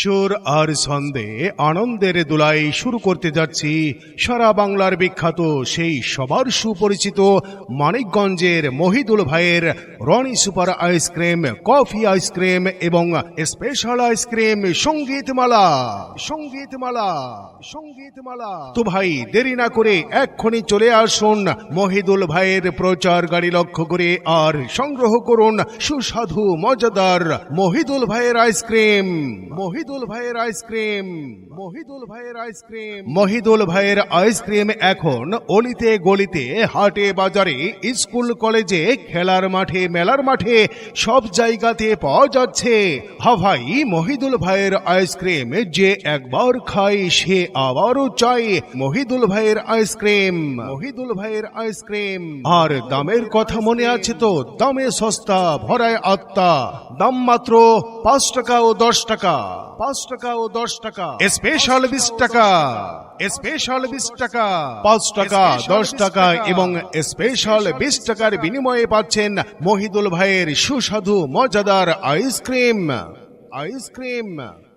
সুর আর ছন্দে আনন্দের দোলাই শুরু করতে যাচ্ছি। সারা বাংলার বিখ্যাত সেই সবার সুপরিচিত মানিকগঞ্জের মহিদুল ভাইয়ের Rony super ice cream, coffee ice cream এবং স্পেশাল আইসক্রিম সঙ্গীতমালা। সঙ্গীতমালা সঙ্গীতমালা। তো ভাই, দেরি না করে এক্ষুনি চলে আসুন মহিদুল ভাইয়ের প্রচার গাড়ি লক্ষ্য করে আর সংগ্রহ করুন সুস্বাদু, মজাদার মহিদুল ভাইয়ের আইসক্রিম। মহিদুল ভাইয়ের আইসক্রিম মহিদুল ভাইয়ের আইসক্রিম মহিদুল ভাইয়ের আইসক্রিম এখন অলিতে গলিতে হাটে বাজারে স্কুল কলেজে খেলার মাঠে মেলার মাঠে সব জায়গাতে পাওয়া যাচ্ছে। হা ভাই মহিদুল ভাইয়ের আইসক্রিম যে একবার খায় সে আবারও চাই মহিদুল ভাইয়ের আইসক্রিম মহিদুল ভাইয়ের আইসক্রিম আর দামের কথা মনে আছে তো দামে সস্তা ভরায় আত্মা। দাম মাত্র পাঁচ টাকা ও দশ টাকা পাঁচ টাকা ও দশ টাকা স্পেশাল বিশ টাকা স্পেশাল বিশ টাকা পাঁচ টাকা দশ টাকা এবং স্পেশাল বিশ টাকার বিনিময়ে পাচ্ছেন মহিদুল ভাইয়ের সুস্বাদু মজাদার আইসক্রিম আইসক্রিম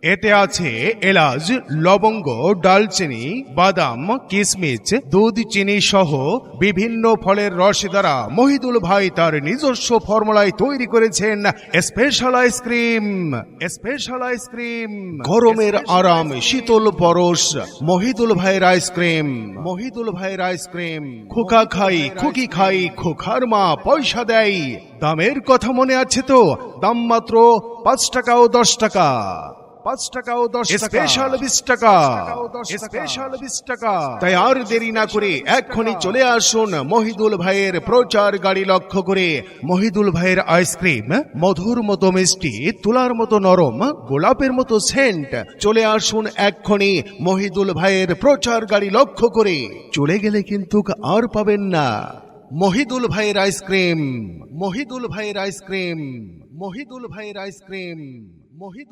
এতে আছে এলাচ, লবঙ্গ, ডালচিনি, বাদাম কিশমিশ দুধ, চিনি সহ বিভিন্ন ফলের রস দ্বারা মহিদুল ভাই তার নিজস্ব ফর্মুলায় তৈরি করেছেন স্পেশাল আইসক্রিম স্পেশাল আইসক্রিম গরমের আরাম, শীতল পরশ, মহিদুল ভাইয়ের আইসক্রিম মহিদুল ভাইয়ের আইসক্রিম খোকা খাই, খুকি খাই, খোকার মা পয়সা দেয়। দামের কথা মনে আছে তো? দাম মাত্র পাঁচ টাকা ও দশ টাকা। পাঁচ টাকা ও দশ স্পেশাল বিশ টাকা। স্পেশাল বিশ টাকা। তাই আর দেরি না করে এক্ষুনি চলে আসুন মহিদুল ভাইয়ের প্রচার গাড়ি লক্ষ্য করে। মহিদুল ভাইয়ের আইসক্রিম মধুর মতো মিষ্টি তুলার মতো নরম গোলাপের মতো সেন্ট। চলে আসুন এক্ষুনি মহিদুল ভাইয়ের প্রচার গাড়ি লক্ষ্য করে। চলে গেলে কিন্তু আর পাবেন না। মহিদুল ভাইয়ের আইসক্রিম মহিদুল ভাইয়ের আইসক্রিম মহিদুল ভাইয়ের আইসক্রিম মহিদুল